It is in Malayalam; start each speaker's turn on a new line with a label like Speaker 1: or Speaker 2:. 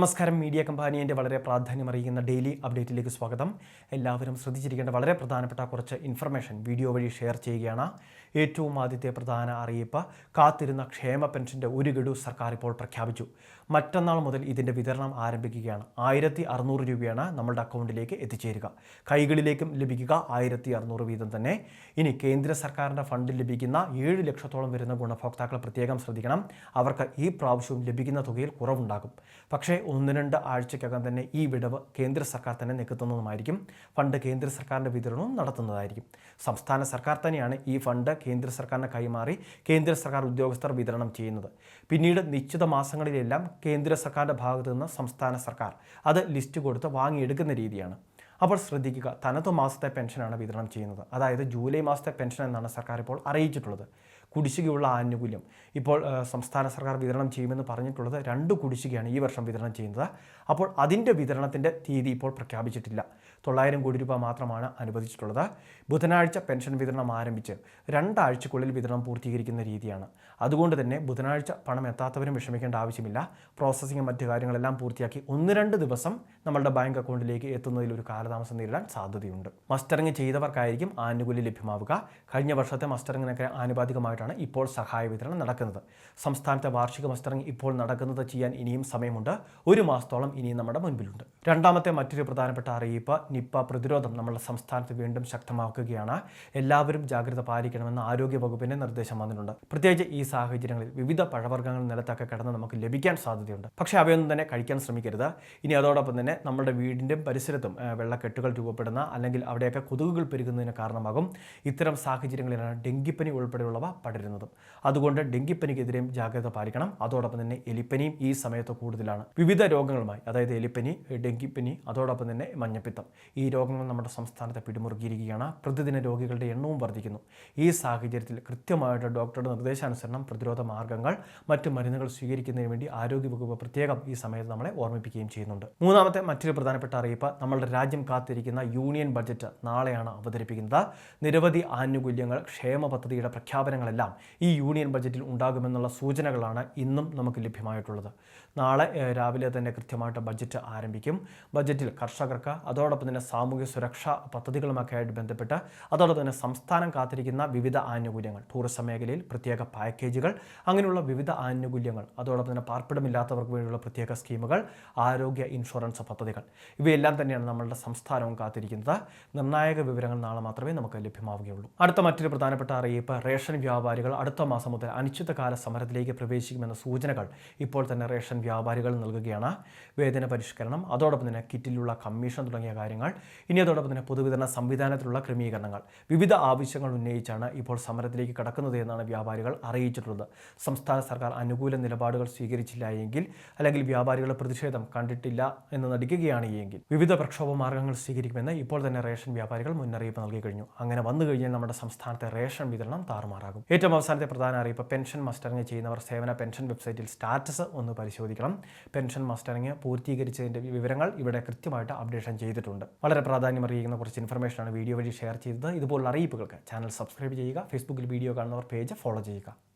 Speaker 1: നമസ്കാരം. മീഡിയ കമ്പാനിയന്റെ വളരെ പ്രാധാന്യം അറിയിക്കുന്ന ഡെയിലി അപ്ഡേറ്റിലേക്ക് സ്വാഗതം. എല്ലാവരും ശ്രദ്ധിച്ചിരിക്കേണ്ട വളരെ പ്രധാനപ്പെട്ട കുറച്ച് ഇൻഫർമേഷൻ വീഡിയോ വഴി ഷെയർ ചെയ്യുകയാണ്. ഏറ്റവും ആദ്യത്തെ പ്രധാന അറിയിപ്പ് കാത്തിരുന്ന ക്ഷേമ പെൻഷന്റെ ഒരു ഗഡു സർക്കാർ ഇപ്പോൾ പ്രഖ്യാപിച്ചു. മറ്റന്നാൾ മുതൽ ഇതിന്റെ വിതരണം ആരംഭിക്കുകയാണ്. ആയിരത്തി അറുന്നൂറ് രൂപയാണ് നമ്മളുടെ അക്കൗണ്ടിലേക്ക് എത്തിച്ചേരുക. കൈകളിലേക്കും ലഭിക്കുക ആയിരത്തി അറുന്നൂറ് വീതം തന്നെ. ഇനി കേന്ദ്ര സർക്കാരിന്റെ ഫണ്ടിൽ ലഭിക്കുന്ന ഏഴ് ലക്ഷത്തോളം വരുന്ന ഗുണഭോക്താക്കൾ പ്രത്യേകം ശ്രദ്ധിക്കണം. അവർക്ക് ഈ പ്രാവശ്യവും ലഭിക്കുന്ന തുകയിൽ കുറവുണ്ടാകും. പക്ഷേ ഒന്ന് രണ്ട് ആഴ്ചയ്ക്കകം തന്നെ ഈ വിടവ് കേന്ദ്ര സർക്കാർ തന്നെ നികത്തുന്നതുമായിരിക്കും. ഫണ്ട് കേന്ദ്ര സർക്കാരിന്റെ വിതരണവും നടത്തുന്നതായിരിക്കും. സംസ്ഥാന സർക്കാർ തന്നെയാണ് ഈ ഫണ്ട് കേന്ദ്ര സർക്കാരിന് കൈമാറി കേന്ദ്ര സർക്കാർ ഉദ്യോഗസ്ഥർ വിതരണം ചെയ്യുന്നത്. പിന്നീട് നിശ്ചിത മാസങ്ങളിലെല്ലാം കേന്ദ്ര സർക്കാരിന്റെ ഭാഗത്തു നിന്ന് സംസ്ഥാന സർക്കാർ അത് ലിസ്റ്റ് കൊടുത്ത് വാങ്ങിയെടുക്കുന്ന രീതിയാണ്. അപ്പോൾ ശ്രദ്ധിക്കുക തനത് മാസത്തെ പെൻഷനാണ് വിതരണം ചെയ്യുന്നത്. അതായത് ജൂലൈ മാസത്തെ പെൻഷൻ എന്നാണ് സർക്കാർ ഇപ്പോൾ അറിയിച്ചിട്ടുള്ളത്. കുടിശ്ശികയുള്ള ആനുകൂല്യം. ഇപ്പോൾ സംസ്ഥാന സർക്കാർ വിതരണം ചെയ്യുമെന്ന് പറഞ്ഞിട്ടുള്ളത് രണ്ട് കുടിശ്ശികയാണ് ഈ വർഷം വിതരണം ചെയ്യുന്നത്. അപ്പോൾ അതിന്റെ വിതരണത്തിന്റെ തീയതി ഇപ്പോൾ പ്രഖ്യാപിച്ചിട്ടില്ല. തൊള്ളായിരം കോടി രൂപ മാത്രമാണ് അനുവദിച്ചിട്ടുള്ളത്. ബുധനാഴ്ച പെൻഷൻ വിതരണം ആരംഭിച്ച് രണ്ടാഴ്ചക്കുള്ളിൽ വിതരണം പൂർത്തീകരിക്കുന്ന രീതിയാണ്. അതുകൊണ്ട് തന്നെ ബുധനാഴ്ച പണം എത്താത്തവരും വിഷമിക്കേണ്ട ആവശ്യമില്ല. പ്രോസസ്സിങ്ങും മറ്റു കാര്യങ്ങളെല്ലാം പൂർത്തിയാക്കി ഒന്ന് രണ്ട് ദിവസം നമ്മളുടെ ബാങ്ക് അക്കൗണ്ടിലേക്ക് എത്തുന്നതിൽ ഒരു കാലതാമസം നേരിടാൻ സാധ്യതയുണ്ട്. മസ്റ്ററിങ് ചെയ്തവർക്കായിരിക്കും ആനുകൂല്യം ലഭ്യമാവുക. കഴിഞ്ഞ വർഷത്തെ മസ്റ്ററിങ്ങിനൊക്കെ ആനുപാതികമായിട്ടാണ് ഇപ്പോൾ സഹായ വിതരണം നടക്കുന്നത്. സംസ്ഥാനത്തെ വാർഷിക മസ്റ്ററിംഗ് ഇപ്പോൾ നടക്കുന്നത് ചെയ്യാൻ ഇനിയും സമയമുണ്ട്. ഒരു മാസത്തോളം ഇനിയും നമ്മുടെ മുൻപിലുണ്ട്. രണ്ടാമത്തെ മറ്റൊരു പ്രധാനപ്പെട്ട അറിയിപ്പ് നിപ്പ പ്രതിരോധം നമ്മുടെ സംസ്ഥാനത്ത് വീണ്ടും ശക്തമാക്കുകയാണ്. എല്ലാവരും ജാഗ്രത പാലിക്കണമെന്ന് ആരോഗ്യ വകുപ്പിന്റെ നിർദ്ദേശം വന്നിട്ടുണ്ട്. പ്രത്യേകിച്ച് ഈ സാഹചര്യങ്ങളിൽ വിവിധ പഴവർഗങ്ങൾ നിലത്തൊക്കെ കിടന്ന് നമുക്ക് ലഭിക്കാൻ സാധ്യതയുണ്ട്. പക്ഷേ അവയൊന്നും തന്നെ കഴിക്കാൻ ശ്രമിക്കരുത്. ഇനി അതോടൊപ്പം തന്നെ നമ്മുടെ വീടിന്റെ പരിസരത്തും വെള്ളക്കെട്ടുകൾ രൂപപ്പെടുന്ന അല്ലെങ്കിൽ അവിടെയൊക്കെ കൊതുകുകൾ പെരുകുന്നതിന് കാരണമാകും. ഇത്തരം സാഹചര്യങ്ങളിലാണ് ഡെങ്കിപ്പനി ഉൾപ്പെടെയുള്ളവ പടരുന്നതും അതുകൊണ്ട് ഡെങ്കിപ്പനിക്കെതിരെയും ജാഗ്രത പാലിക്കണം. അതോടൊപ്പം തന്നെ എലിപ്പനിയും ഈ സമയത്ത് കൂടുതലാണ്. വിവിധ രോഗങ്ങളുമായി അതായത് എലിപ്പനി ഡെങ്കിപ്പനി അതോടൊപ്പം തന്നെ മഞ്ഞപ്പിത്തം. ഈ രോഗങ്ങൾ നമ്മുടെ സംസ്ഥാനത്തെ പിടിമുറുക്കിയിരിക്കുകയാണ്. പ്രതിദിന രോഗികളുടെ എണ്ണവും വർദ്ധിക്കുന്നു. ഈ സാഹചര്യത്തിൽ കൃത്യമായിട്ട് ഡോക്ടറുടെ നിർദ്ദേശാനുസരണം പ്രതിരോധ മാർഗങ്ങൾ മറ്റു മരുന്നുകൾ സ്വീകരിക്കുന്നതിന് വേണ്ടി ആരോഗ്യവകുപ്പ് പ്രത്യേകം ഈ സമയത്ത് നമ്മളെ ഓർമ്മിപ്പിക്കുകയും ചെയ്യുന്നുണ്ട്. മൂന്നാമത്തെ മറ്റൊരു പ്രധാനപ്പെട്ട അറിയിപ്പ് നമ്മളുടെ രാജ്യം കാത്തിരിക്കുന്ന യൂണിയൻ ബഡ്ജറ്റ് നാളെയാണ് അവതരിപ്പിക്കുന്നത്. നിരവധി ആനുകൂല്യങ്ങൾ ക്ഷേമ പദ്ധതിയുടെ പ്രഖ്യാപനങ്ങളെല്ലാം ഈ യൂണിയൻ ബജറ്റിൽ ഉണ്ടാകുമെന്നുള്ള സൂചനകളാണ് ഇന്നും നമുക്ക് ലഭ്യമായിട്ടുള്ളത്. നാളെ രാവിലെ തന്നെ കൃത്യമായിട്ട് ബജറ്റ് ആരംഭിക്കും. ബജറ്റിൽ കർഷകർക്ക് അതോടൊപ്പം തന്നെ സാമൂഹ്യ സുരക്ഷാ പദ്ധതികളുമൊക്കെ ആയിട്ട് ബന്ധപ്പെട്ട് അതോടൊപ്പം തന്നെ സംസ്ഥാനം കാത്തിരിക്കുന്ന വിവിധ ആനുകൂല്യങ്ങൾ ടൂറിസം മേഖലയിൽ പ്രത്യേക പാക്കേജുകൾ അങ്ങനെയുള്ള വിവിധ ആനുകൂല്യങ്ങൾ അതോടൊപ്പം തന്നെ പാർപ്പിടമില്ലാത്തവർക്ക് വേണ്ടിയുള്ള പ്രത്യേക സ്കീമുകൾ ആരോഗ്യ ഇൻഷുറൻസ് പദ്ധതികൾ. ഇവയെല്ലാം തന്നെയാണ് നമ്മളുടെ സംസ്ഥാനവും കാത്തിരിക്കുന്നത്. നിർണായക വിവരങ്ങൾ നാളെ മാത്രമേ നമുക്ക് ലഭ്യമാവുകയുള്ളൂ. അടുത്ത മറ്റൊരു പ്രധാനപ്പെട്ട അറിയിപ്പ് റേഷൻ വ്യാപാരികൾ അടുത്ത മാസം മുതൽ അനിശ്ചിതകാല സമരത്തിലേക്ക് പ്രവേശിക്കുമെന്ന സൂചനകൾ ഇപ്പോൾ തന്നെ റേഷൻ വ്യാപാരികൾ നൽകുകയാണ്. വേതന പരിഷ്കരണം അതോടൊപ്പം തന്നെ കിറ്റിലുള്ള കമ്മീഷൻ തുടങ്ങിയ കാര്യങ്ങൾ ഇനി അതോടൊപ്പം തന്നെ പൊതുവിതരണ സംവിധാനത്തിലുള്ള ക്രമീകരണങ്ങൾ. വിവിധ ആവശ്യങ്ങൾ ഉന്നയിച്ചാണ് ഇപ്പോൾ സമരത്തിലേക്ക് കടക്കുന്നത് എന്നാണ് വ്യാപാരികൾ അറിയിച്ചിട്ടുള്ളത്. സംസ്ഥാന സർക്കാർ അനുകൂല നിലപാടുകൾ സ്വീകരിച്ചില്ല എങ്കിൽ അല്ലെങ്കിൽ വ്യാപാരികളുടെ പ്രതിഷേധം കണ്ടിട്ടില്ല എന്ന് നടിക്കുകയാണ് എങ്കിൽ. വിവിധ പ്രക്ഷോഭ മാർഗങ്ങൾ സ്വീകരിക്കുമെന്ന് ഇപ്പോൾ തന്നെ റേഷൻ വ്യാപാരികൾ മുന്നറിയിപ്പ് നൽകി കഴിഞ്ഞു. അങ്ങനെ വന്നു കഴിഞ്ഞാൽ നമ്മുടെ സംസ്ഥാനത്തെ റേഷൻ വിതരണം താറുമാറാകും. ഏറ്റവും അവസാനത്തെ പ്രധാന അറിയിപ്പ്. പെൻഷൻ മസ്റ്ററിങ് ചെയ്യുന്നവർ സേവന പെൻഷൻ വെബ്സൈറ്റിൽ സ്റ്റാറ്റസ് ഒന്ന് പരിശോധിക്കണം. പെൻഷൻ മസ്റ്ററിങ് പൂർത്തീകരിച്ചതിന്റെ വിവരങ്ങൾ ഇവിടെ കൃത്യമായിട്ട് അപ്ഡേഷൻ ചെയ്തിട്ടുണ്ട്. വളരെ പ്രാധാന്യം അറിയിക്കുന്ന കുറച്ച് ഇൻഫർമേഷനാണ് വീഡിയോ വഴി ഷെയർ ചെയ്തത്. ഇതുപോലുള്ള അറിയിപ്പുകൾക്ക് ചാനൽ സബ്സ്ക്രൈബ് ചെയ്യുക. ഫേസ്ബുക്കിൽ വീഡിയോ കാണുന്നവർ പേജ് ഫോളോ ചെയ്യുക.